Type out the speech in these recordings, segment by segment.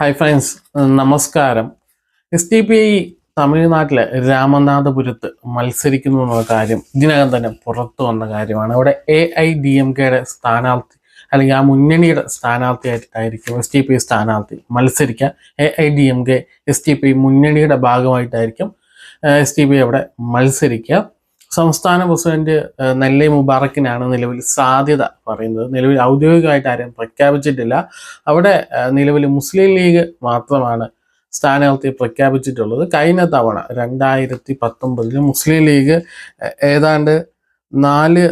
Hi friends നമസ്കാരം. S T P I തമിഴ്നാട്ടിലെ രാമനാഥപുരത്ത് മത്സരിക്കുന്നു എന്നുള്ള കാര്യം ഇതിനകം തന്നെ പുറത്തു വന്ന കാര്യമാണ്. അവിടെ എ ഐ ഡി എം കെയുടെ സ്ഥാനാർത്ഥി അല്ലെങ്കിൽ ആ മുന്നണിയുടെ സ്ഥാനാർത്ഥിയായിട്ടായിരിക്കും എസ് ടി പി ഐ സ്ഥാനാർത്ഥി മത്സരിക്കാൻ. A I D M K S T P I മുന്നണിയുടെ ഭാഗമായിട്ടായിരിക്കും എസ് ടി പി ഐ അവിടെ മത്സരിക്കുക. സംസ്ഥാന പ്രസിഡന്റ് നെല്ലൈ മുബാറക്കിനാണ് നിലവിൽ സാധ്യത പറയുന്നത്. നിലവിൽ ഔദ്യോഗികമായിട്ട് ആരും പ്രഖ്യാപിച്ചിട്ടില്ല. അവിടെ നിലവിൽ മുസ്ലിം ലീഗ് മാത്രമാണ് സ്ഥാനാർത്ഥിയെ പ്രഖ്യാപിച്ചിട്ടുള്ളത്. കഴിഞ്ഞ തവണ രണ്ടായിരത്തി പത്തൊമ്പതിൽ മുസ്ലിം ലീഗ് ഏതാണ്ട് നാല്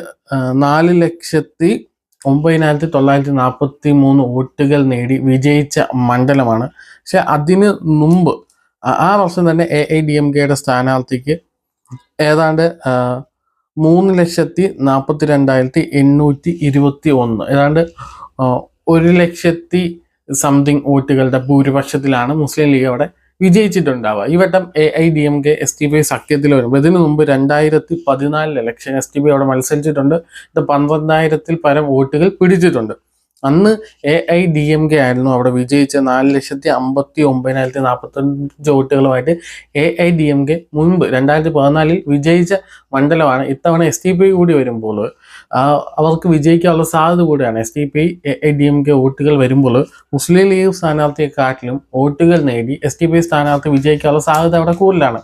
നാല് ലക്ഷത്തി ഒമ്പതിനായിരത്തി തൊള്ളായിരത്തി നാൽപ്പത്തി മൂന്ന് വോട്ടുകൾ നേടി വിജയിച്ച മണ്ഡലമാണ്. പക്ഷെ അതിന് മുമ്പ് ആ വർഷം തന്നെ എ ഐ ഡി എം കെയുടെ സ്ഥാനാർത്ഥിക്ക് ഏതാണ്ട് മൂന്ന് ലക്ഷത്തി നാൽപ്പത്തി രണ്ടായിരത്തി എണ്ണൂറ്റി ഇരുപത്തി ഒന്ന്. ഏതാണ്ട് ഒരു ലക്ഷത്തി സംതിങ് വോട്ടുകളുടെ ഭൂരിപക്ഷത്തിലാണ് മുസ്ലിം ലീഗ് അവിടെ വിജയിച്ചിട്ടുണ്ടാവുക. ഈ വട്ടം A I D M K S T P സഖ്യത്തിൽ വരുമ്പോൾ ഇതിനു മുമ്പ് രണ്ടായിരത്തി പതിനാലിൽ ഇലക്ഷൻ എസ് ടി പി അവിടെ മത്സരിച്ചിട്ടുണ്ട്. ഇത് പന്ത്രണ്ടായിരത്തിൽ പരം വോട്ടുകൾ പിടിച്ചിട്ടുണ്ട്. അന്ന് A I D M K ആയിരുന്നു അവിടെ വിജയിച്ച നാല് ലക്ഷത്തി അമ്പത്തി ഒമ്പതിനായിരത്തി നാൽപ്പത്തഞ്ച് വോട്ടുകളുമായിട്ട് A I D M K മുൻപ് രണ്ടായിരത്തി പതിനാലിൽ വിജയിച്ച മണ്ഡലമാണ്. ഇത്തവണ എസ് ടി പി കൂടി വരുമ്പോൾ അവർക്ക് വിജയിക്കാനുള്ള സാധ്യത കൂടിയാണ് S T P A I D M K വോട്ടുകൾ വരുമ്പോൾ. മുസ്ലിം ലീഗ് സ്ഥാനാർത്ഥിയെക്കാട്ടിലും വോട്ടുകൾ നേടി എസ് ടി പി സ്ഥാനാർത്ഥി വിജയിക്കാനുള്ള സാധ്യത അവിടെ കൂടുതലാണ്.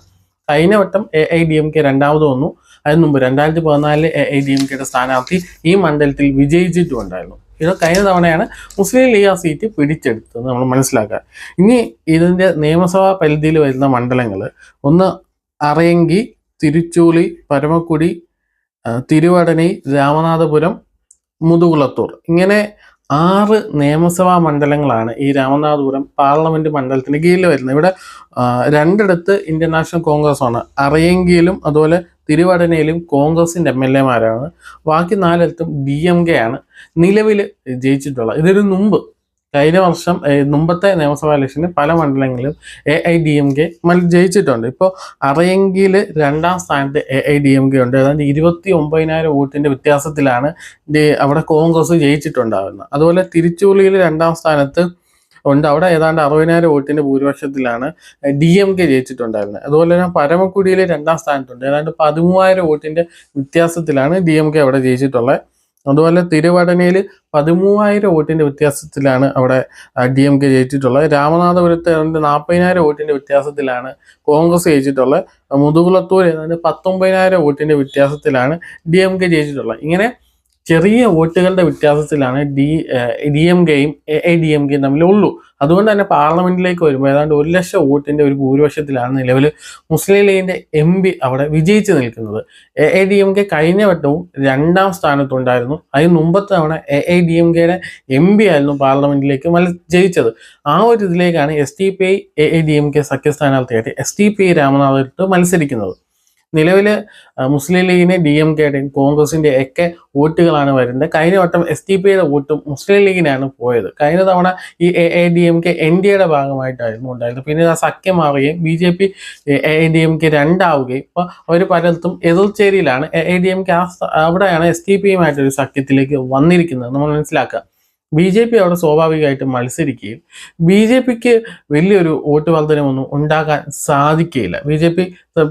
കഴിഞ്ഞ വട്ടം A I D M K രണ്ടാമത് വന്നു. അതിന് മുമ്പ് രണ്ടായിരത്തി പതിനാലിലെ എ ഐ ഡി എം കെയുടെ സ്ഥാനാർത്ഥി ഈ മണ്ഡലത്തിൽ വിജയിച്ചിട്ടുണ്ടായിരുന്നു ഇത് കഴിഞ്ഞ തവണയാണ് മുസ്ലിം ലീഗ് ആ സീറ്റ് പിടിച്ചെടുത്തത് നമ്മൾ മനസ്സിലാക്കുക. ഇനി ഇതിന്റെ നിയമസഭാ പരിധിയിൽ വരുന്ന മണ്ഡലങ്ങൾ ഒന്ന് അറയങ്കി തിരുച്ചൂളി പരമക്കുടി തിരുവടനി രാമനാഥപുരം മുതുകുളത്തൂർ. ഇങ്ങനെ ആറ് നിയമസഭാ മണ്ഡലങ്ങളാണ് ഈ രാമനാഥപുരം പാർലമെന്റ് മണ്ഡലത്തിന് കീഴിൽ വരുന്നത്. ഇവിടെ രണ്ടിടത്ത് ഇന്ത്യൻ നാഷണൽ കോൺഗ്രസ് ആണ് അറിയെങ്കിലും അതുപോലെ തിരുവടനയിലും കോൺഗ്രസിന്റെ എം എൽ എമാരാണ് ബാക്കി നാലിടത്തും ഡി എം കെ ആണ്. നിലവിൽ ജയിച്ചിട്ടുള്ളത്. ഇതിനു മുമ്പ് കഴിഞ്ഞ വർഷം മുമ്പത്തെ നിയമസഭാ ഇലക്ഷനിൽ പല മണ്ഡലങ്ങളിലും A I D M K ജയിച്ചിട്ടുണ്ട്. ഇപ്പോൾ അറിയെങ്കിൽ രണ്ടാം സ്ഥാനത്ത് A I D M K ഉണ്ട്. അതായത് ഇരുപത്തി ഒമ്പതിനായിരം വോട്ടിന്റെ വ്യത്യാസത്തിലാണ് അവിടെ കോൺഗ്രസ് ജയിച്ചിട്ടുണ്ടാകുന്നത് അതുപോലെ തിരിച്ചുള്ളിയിൽ രണ്ടാം സ്ഥാനത്ത് ഉണ്ട്. അവിടെ ഏതാണ്ട് അറുപതിനായിരം വോട്ടിന്റെ ഭൂരിപക്ഷത്തിലാണ് ഡി എം കെ ജയിച്ചിട്ടുണ്ടായിരുന്നത്. അതുപോലെ തന്നെ പരമക്കുടിയിൽ രണ്ടാം സ്ഥാനത്തുണ്ട്. ഏതാണ്ട് പതിമൂവായിരം വോട്ടിന്റെ വ്യത്യാസത്തിലാണ് ഡി എം കെ അവിടെ ജയിച്ചിട്ടുള്ളത്. അതുപോലെ തിരുവടനയിൽ പതിമൂവായിരം വോട്ടിന്റെ വ്യത്യാസത്തിലാണ് അവിടെ ഡി എം കെ ജയിച്ചിട്ടുള്ളത്. രാമനാഥപുരത്ത് ഏതാണ്ട് നാൽപ്പതിനായിരം വോട്ടിന്റെ വ്യത്യാസത്തിലാണ് കോൺഗ്രസ് ജയിച്ചിട്ടുള്ളത്. മുതുകുളത്തൂർ ഏതാണ്ട് പത്തൊമ്പതിനായിരം വോട്ടിന്റെ വ്യത്യാസത്തിലാണ് ഡി എം കെ ജയിച്ചിട്ടുള്ളത്. ഇങ്ങനെ ചെറിയ വോട്ടുകളുടെ വ്യത്യാസത്തിലാണ് ഡി ഡി എം കെയും എ ഡി എം കെയും തമ്മിൽ ഉള്ളൂ അതുകൊണ്ട് തന്നെ പാർലമെന്റിലേക്ക് വരുമ്പോൾ ഏതാണ്ട് ഒരു ലക്ഷം വോട്ടിന്റെ ഒരു ഭൂരിപക്ഷത്തിലാണ് നിലവിൽ മുസ്ലിം ലീഗിന്റെ എം പി അവിടെ വിജയിച്ചു നിൽക്കുന്നത്. A A D M K കഴിഞ്ഞ വട്ടവും രണ്ടാം സ്ഥാനത്തുണ്ടായിരുന്നു. അതിന് മുമ്പത്തെ തവണ എ എ ഡി എം കെയുടെ എം പി ആയിരുന്നു പാർലമെന്റിലേക്ക് മല ജയിച്ചത്. ആ ഒരു ഇതിലേക്കാണ് S T P I A A D M K സഖ്യ സ്ഥാനാർത്ഥിയായിട്ട് S T P I Ramanath മത്സരിക്കുന്നത്. നിലവിൽ മുസ്ലിം ലീഗിന് ഡി എം കെയുടെയും കോൺഗ്രസിന്റെ ഒക്കെ വോട്ടുകളാണ് വരുന്നത്. കഴിഞ്ഞ വട്ടം എസ് ടി പിയുടെ വോട്ടും മുസ്ലിം ലീഗിനാണ് പോയത്. കഴിഞ്ഞ തവണ ഈ A A D M K N D എയുടെ ഭാഗമായിട്ടായിരുന്നു ഉണ്ടായിരുന്നത്. പിന്നെ ആ സഖ്യം മാറുകയും B J P A A D M K രണ്ടാവുകയും ഇപ്പോൾ അവർ പലർത്തും എതിർച്ചേരിയിലാണ്. A A D M K ആ അവിടെയാണ് എസ് ടി പിയുമായിട്ടൊരു സഖ്യത്തിലേക്ക് വന്നിരിക്കുന്നത്. നമ്മൾ മനസ്സിലാക്കുക. ബി ജെ പി അവിടെ സ്വാഭാവികമായിട്ടും മത്സരിക്കുകയും ബി ജെ പിക്ക് വലിയൊരു വോട്ട് വർധനമൊന്നും ഉണ്ടാകാൻ സാധിക്കുകയില്ല. ബി ജെ പി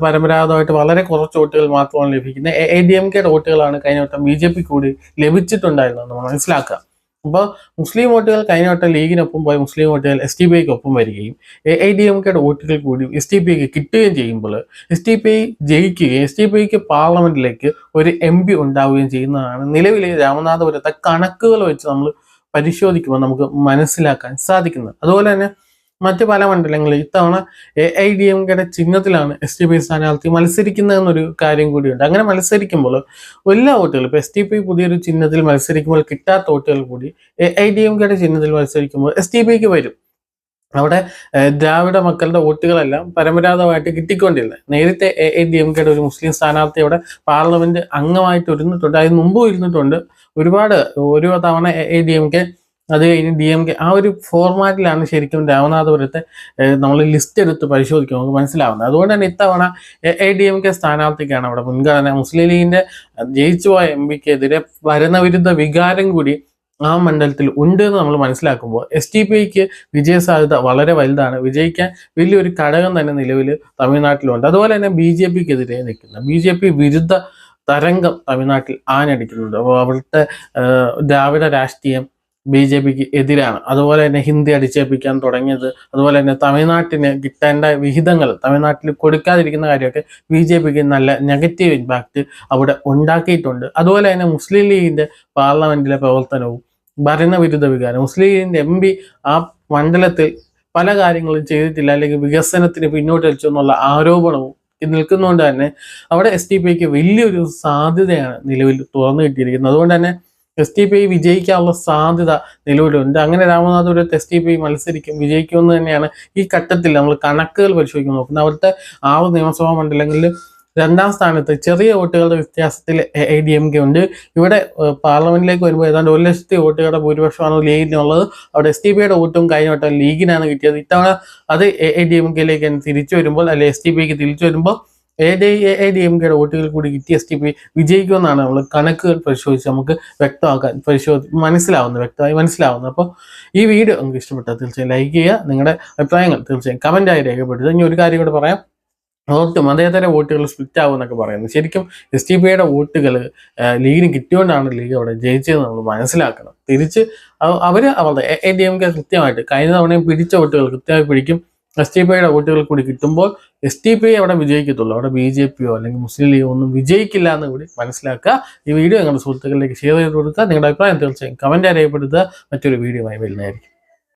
പരമ്പരാഗതമായിട്ട് വളരെ കുറച്ച് വോട്ടുകൾ മാത്രമാണ് ലഭിക്കുന്നത്. എ ഡി എം കെയുടെ വോട്ടുകളാണ് കഴിഞ്ഞ വട്ടം ബി ജെ പി കൂടി ലഭിച്ചിട്ടുണ്ടായിരുന്നത് നമ്മൾ മനസ്സിലാക്കുക അപ്പോൾ മുസ്ലിം വോട്ടുകൾ കഴിഞ്ഞ വട്ടം ലീഗിനൊപ്പം പോയി മുസ്ലിം വോട്ടുകൾ എസ് ടി പി ഒപ്പം വരികയും എ ഐ ഡി എം കെയുടെ വോട്ടുകൾ കൂടി എസ് ടി പി ഐക്ക് കിട്ടുകയും ചെയ്യുമ്പോൾ എസ് ടി പി ഐ ജയിക്കുകയും എസ് ടി പി ഐക്ക് പാർലമെന്റിലേക്ക് ഒരു എം പി ഉണ്ടാവുകയും ചെയ്യുന്നതാണ് നിലവിലെ രാമനാഥപുരത്തെ കണക്കുകൾ വെച്ച് നമ്മൾ പരിശോധിക്കുമ്പോൾ നമുക്ക് മനസ്സിലാക്കാൻ സാധിക്കുന്നത്. അതുപോലെ തന്നെ മറ്റ് പല മണ്ഡലങ്ങളിൽ ഇത്തവണ എ ഐ ഡി എം ചിഹ്നത്തിലാണ് എസ് ടി പി സ്ഥാനാർത്ഥി മത്സരിക്കുന്നതെന്നൊരു കാര്യം കൂടിയുണ്ട്. അങ്ങനെ മത്സരിക്കുമ്പോൾ എല്ലാ വോട്ടുകളും ഇപ്പോൾ എസ് ടി പി പുതിയൊരു ചിഹ്നത്തിൽ മത്സരിക്കുമ്പോൾ കിട്ടാത്ത വോട്ടുകൾ കൂടി എ ഐ ഡി എം ചിഹ്നത്തിൽ മത്സരിക്കുമ്പോൾ എസ് ടി പിക്ക് വരും. അവിടെ ദ്രാവിഡ മക്കളുടെ വോട്ടുകളെല്ലാം പരമ്പരാഗതമായിട്ട് കിട്ടിക്കൊണ്ടിരുന്നത്. നേരത്തെ എ ഐ ഡി എം കെയുടെ ഒരു മുസ്ലിം സ്ഥാനാർത്ഥി അവിടെ പാർലമെന്റ് അംഗമായിട്ട് ഇരുന്നിട്ടുണ്ട്. അതിന് മുമ്പും ഇരുന്നിട്ടുണ്ട്. ഒരുപാട് ഒരു തവണ A I D M K അത് കഴിഞ്ഞ് ഡി എം കെ ആ ഒരു ഫോർമാറ്റിലാണ് ശരിക്കും രാമനാഥപുരത്തെ നമ്മൾ ലിസ്റ്റ് എടുത്ത് പരിശോധിക്കും നമുക്ക് മനസ്സിലാവുന്നത്. അതുകൊണ്ട് തന്നെ ഇത്തവണ എ ഡി എം കെ സ്ഥാനാർത്ഥിക്കാണ് അവിടെ മുൻഗണന. മുസ്ലിം ലീഗിന്റെ ജയിച്ചു പോയ എം പിക്കെതിരെ ഭരണവിരുദ്ധ വികാരം കൂടി ആ മണ്ഡലത്തിൽ ഉണ്ട് എന്ന് നമ്മൾ മനസ്സിലാക്കുമ്പോൾ എസ് ടി പി ഐക്ക് വിജയ സാധ്യത വളരെ വലുതാണ്. വിജയിക്കാൻ വലിയൊരു ഘടകം തന്നെ നിലവിൽ തമിഴ്നാട്ടിലുണ്ട്. അതുപോലെ തന്നെ ബി ജെ പിക്കെതിരെ നിൽക്കുന്ന ബി ജെ പി വിരുദ്ധ തരംഗം തമിഴ്നാട്ടിൽ ആഞ്ഞടിക്കുന്നുണ്ട്. അപ്പോൾ അവിടുത്തെ ദ്രാവിഡ രാഷ്ട്രീയം ബി ജെ പിക്ക് എതിരാണ്. അതുപോലെ തന്നെ ഹിന്ദി അടിച്ചേൽപ്പിക്കാൻ തുടങ്ങിയത്. അതുപോലെ തന്നെ തമിഴ്നാട്ടിന് കിട്ടേണ്ട വിഹിതങ്ങൾ തമിഴ്നാട്ടിൽ കൊടുക്കാതിരിക്കുന്ന കാര്യമൊക്കെ ബി ജെ പിക്ക് നല്ല നെഗറ്റീവ് ഇമ്പാക്റ്റ് അവിടെ ഉണ്ടാക്കിയിട്ടുണ്ട്. അതുപോലെ തന്നെ മുസ്ലിം ലീഗിന്റെ പാർലമെന്റിലെ പ്രവർത്തനവും ഭരണവിരുദ്ധ വികാരം. മുസ്ലിം ലീഗിന്റെ എം പി ആ മണ്ഡലത്തിൽ പല കാര്യങ്ങളും ചെയ്തിട്ടില്ല. അല്ലെങ്കിൽ വികസനത്തിന് പിന്നോട്ട് വലിച്ചു എന്നുള്ള ആരോപണവും നിൽക്കുന്നതുകൊണ്ട് തന്നെ അവിടെ എസ് ടി പിക്ക് വലിയൊരു സാധ്യതയാണ് നിലവിൽ തുറന്നു കിട്ടിയിരിക്കുന്നത്. അതുകൊണ്ട് തന്നെ എസ് ടി പി വിജയിക്കാനുള്ള സാധ്യത നിലവിലുണ്ട്. അങ്ങനെ രാമനാഥപുരത്ത് എസ് ടി പി മത്സരിക്കും വിജയിക്കുമെന്ന് തന്നെയാണ് ഈ ഘട്ടത്തിൽ നമ്മൾ കണക്കുകൾ പരിശോധിക്കുന്നത് നോക്കുന്നത്. അവിടുത്തെ ആറ് നിയമസഭാ മണ്ഡലങ്ങളിൽ രണ്ടാം സ്ഥാനത്ത് ചെറിയ വോട്ടുകളുടെ വ്യത്യാസത്തിൽ എ ഡി എം കെ ഉണ്ട്. ഇവിടെ പാർലമെന്റിലേക്ക് വരുമ്പോൾ ഏതാണ്ട് ഒരു ലക്ഷത്തി വോട്ടുകളുടെ ഭൂരിപക്ഷമാണ് ലീഗിനുള്ളത്. അവിടെ എസ് ടി പിയുടെ വോട്ടും കഴിഞ്ഞ വട്ടം ലീഗിനാണ് കിട്ടിയത്. ഇത്തവണ അത് എ ഡി എം കെയിലേക്ക് തിരിച്ചു വരുമ്പോൾ അല്ലെ എസ് ടി പിക്ക് തിരിച്ചു വരുമ്പോൾ A D A D M കെയുടെ വോട്ടുകൾ കൂടി കിട്ടി എസ് ടി പി വിജയിക്കുമെന്നാണ് നമ്മൾ കണക്കുകൾ പരിശോധിച്ച് നമുക്ക് വ്യക്തമാക്കാൻ പരിശോധി മനസ്സിലാവുന്നത് വ്യക്തമായി മനസ്സിലാവുന്നത്. അപ്പോൾ ഈ വീഡിയോ നിങ്ങൾക്ക് ഇഷ്ടപ്പെട്ടാൽ തീർച്ചയായും ലൈക്ക് ചെയ്യുക. നിങ്ങളുടെ അഭിപ്രായങ്ങൾ തീർച്ചയായും കമന്റായി രേഖപ്പെടുത്തുക. ഇനി ഒരു കാര്യം കൂടെ പറയാം. ഓർക്കും അതേതര വോട്ടുകൾ സ്പ്ലിറ്റ് ആവും എന്നൊക്കെ പറയുന്നത് ശരിക്കും എസ് ടി പിയുടെ വോട്ടുകൾ ലീഗിന് കിട്ടിയോണ്ടാണ് ലീഗ് അവിടെ ജയിച്ചതെന്ന് നമ്മൾ മനസ്സിലാക്കണം. തിരിച്ച് അവർ അവർ അവരുടെ എ ഡി എം കെ കൃത്യമായിട്ട് കഴിഞ്ഞ തവണയും പിടിച്ച വോട്ടുകൾ കൃത്യമായി പിടിക്കും. എസ് ടി പിയുടെ വോട്ടുകൾ കൂടി കിട്ടുമ്പോൾ എസ് ടി പി അവിടെ വിജയിക്കത്തുള്ളൂ. അവിടെ ബി ജെ പിയോ അല്ലെങ്കിൽ മുസ്ലിം ലീഗോ ഒന്നും വിജയിക്കില്ല എന്ന് കൂടി മനസ്സിലാക്കുക. ഈ വീഡിയോ നിങ്ങളുടെ സുഹൃത്തുക്കളിലേക്ക് ഷെയർ ചെയ്ത് കൊടുക്കുക. നിങ്ങളുടെ അഭിപ്രായം തീർച്ചയായും കമന്റ് രേഖപ്പെടുത്തുക. മറ്റൊരു വീഡിയോ ആയി വരുന്നതായിരിക്കും.